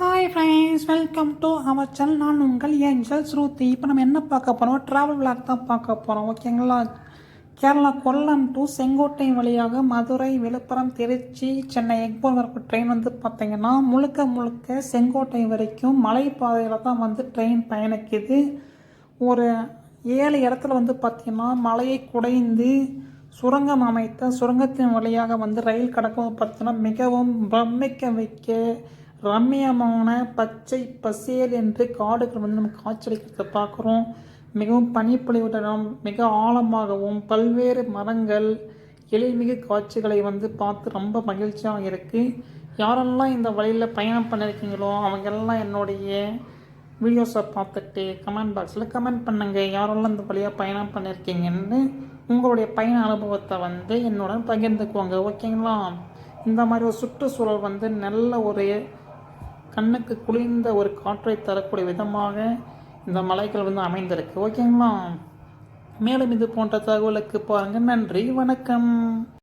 Hi friends welcome to our channel நான் உங்கள் angel ஸ்ருதி. இப்போ நம்ம என்ன பார்க்க போகிறோம் ட்ராவல் விளாக் தான் பார்க்க போகிறோம் ஓகேங்களா கேரளா கொல்லம் டு செங்கோட்டை வழியாக மதுரை விழுப்புரம் திருச்சி சென்னை எக்போர் வரைக்கும் ட்ரெயின் வந்து பார்த்தீங்கன்னா முழுக்க முழுக்க செங்கோட்டை வரைக்கும் மலைப்பாதையில் தான் வந்து ட்ரெயின் பயணிக்குது. ஒரு ஏழு இடத்துல வந்து பார்த்திங்கன்னா மலையை குடைந்து சுரங்கம் அமைத்த சுரங்கத்தின் வழியாக வந்து ரயில் கடக்கும் பார்த்தீங்கன்னா மிகவும் பிரமிக்க வைக்க ரம்மியமான பச்சை பசேல் என்று காடுகள் வந்து நம்ம காட்சியளிக்கிறத பார்க்குறோம். மிகவும் பனிப்பொழிவுடன் மிக ஆழமாகவும் பல்வேறு மரங்கள் எழில்மிகு காட்சிகளை வந்து பார்த்து ரொம்ப மகிழ்ச்சியாக இருக்குது யாரெல்லாம் இந்த வழியில் பயணம் பண்ணியிருக்கீங்களோ அவங்கெல்லாம் என்னுடைய வீடியோஸை பார்த்துட்டு கமெண்ட் பாக்ஸில் கமெண்ட் பண்ணுங்கள் யாரெல்லாம் இந்த வழியாக பயணம் பண்ணியிருக்கீங்கன்னு உங்களுடைய பயண அனுபவத்தை வந்து என்னுடன் பகிர்ந்துக்குவாங்க ஓகேங்களா? இந்த மாதிரி ஒரு சுற்றுச்சூழல் வந்து நல்ல ஒரு கண்ணுக்கு குளிர்ந்த ஒரு காற்றை தரக்கூடிய விதமாக இந்த மலைகள் வந்து அமைந்திருக்கு. ஓகேங்களா மேலும் இது போன்ற தகவலுக்கு பாருங்கள் நன்றி. வணக்கம்.